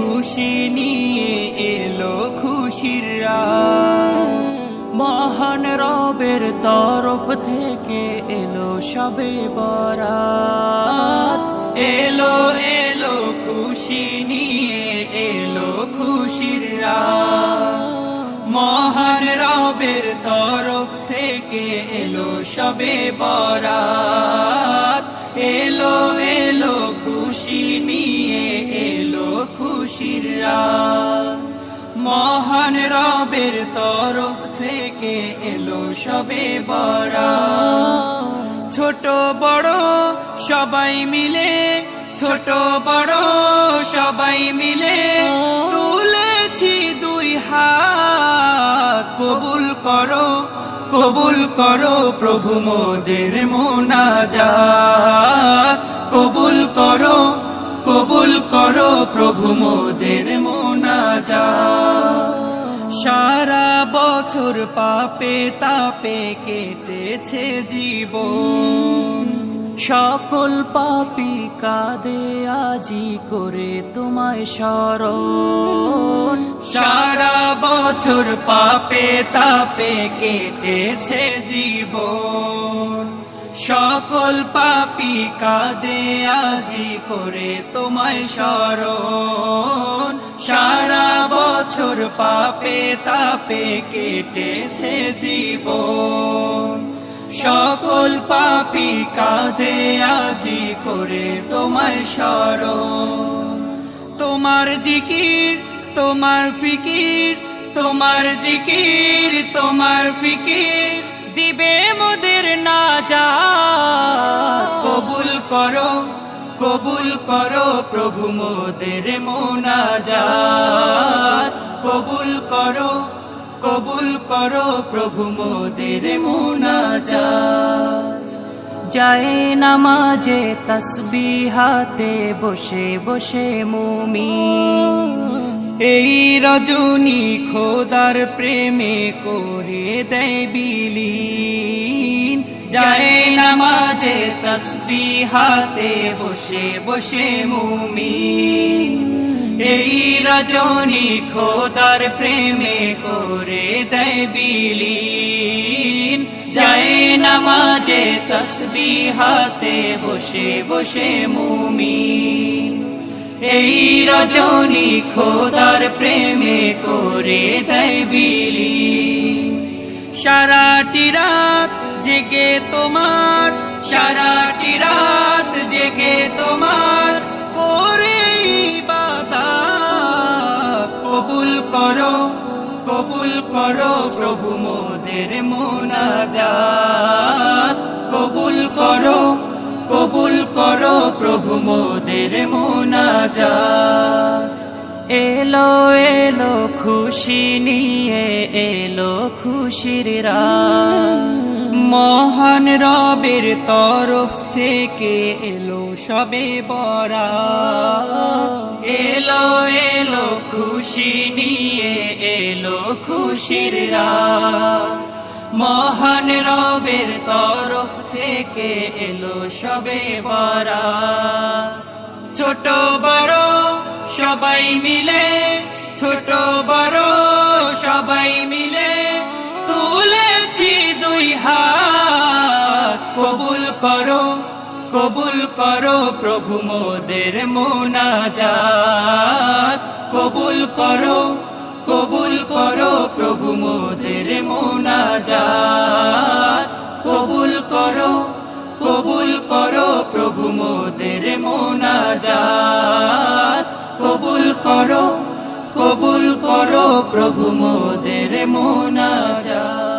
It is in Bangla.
খুশি নিয়ে এলো খুশির মহান রবের তরফ থেকে এলো সবে বরাত। এলো এলো, খুশি নিয়ে এলো খুশির মহান রবের তরফ থেকে এলো সবে বরাত। মহান রবের তরফ থেকে এলো সবে বরাত। ছোট বড় সবাই মিলে, ছোট বড় সবাই মিলে তুলেছি দুই হাত। কবুল করো কবুল করো প্রভু মোদের মোনাজাত। কবুল করো কবুল করো প্রভু মোদের মোনাজাত। সারা বছর পাপে তাপে কেটেছে জীবন। সকল পাপি কাঁদে আজি করে তোমায় স্মরণ। সারা বছর পাপে তাপে কেটেছে জীবন। সকল পাপি কাঁদে আজি করে তোমায় স্মরণ। সারা বছর পাপে তাপে কেটেছে জীবন। সকল পাপি কাঁদে আজি করে তোমায় স্মরণ। তোমার জিকির, তোমার ফিকির, তোমার জিকির, তোমার ফিকির দিবে মোদের না যা। কবুল করো কবুল করো প্রভু মোদের মোনাজাত। কবুল করো কবুল করো প্রভু মোদের মোনাজাত। যায় নামাজে তসবি হাতে বসে বসে মুমি এই রজনী খোদার প্রেমে করে দেয় বিলীন। যায় নামাজে তসবিহাতে বসে বসে মুমিন। এই রজনী খোদার প্রেমে করে দেয় বিলীন। যায় নামাজে তসবিহাতে বসে বসে মুমিন। এই রজনী খোদার প্রেমে করে দেয় বিলীন সারাটি রাত জেগে তোমার, সারাটি রাত জেগে তোমার করে বাদা কবুল করো কবুল করো প্রভু মোদের মোনাজাত। কবুল করো কবুল করো প্রভু মোদের মোনাজাত এলো এলো, খুশি নিয়ে এলো খুশির। মহান রবের তরফ থেকে এলো সবে বরা এলো এলো, খুশি নিয়ে এলো খুশির। মহান রবের তরফ থেকে এলো সবে বরা ছোট বড় সবাই মিলে, ছোট বড় সবাই মিলে তুলেছি দুই হাত। কবুল করো কবুল করো প্রভু মোদের মোনাজাত। কবুল করো কবুল করো প্রভু মোদের মোনাজাত। প্রভু মোদের মোনাজাত।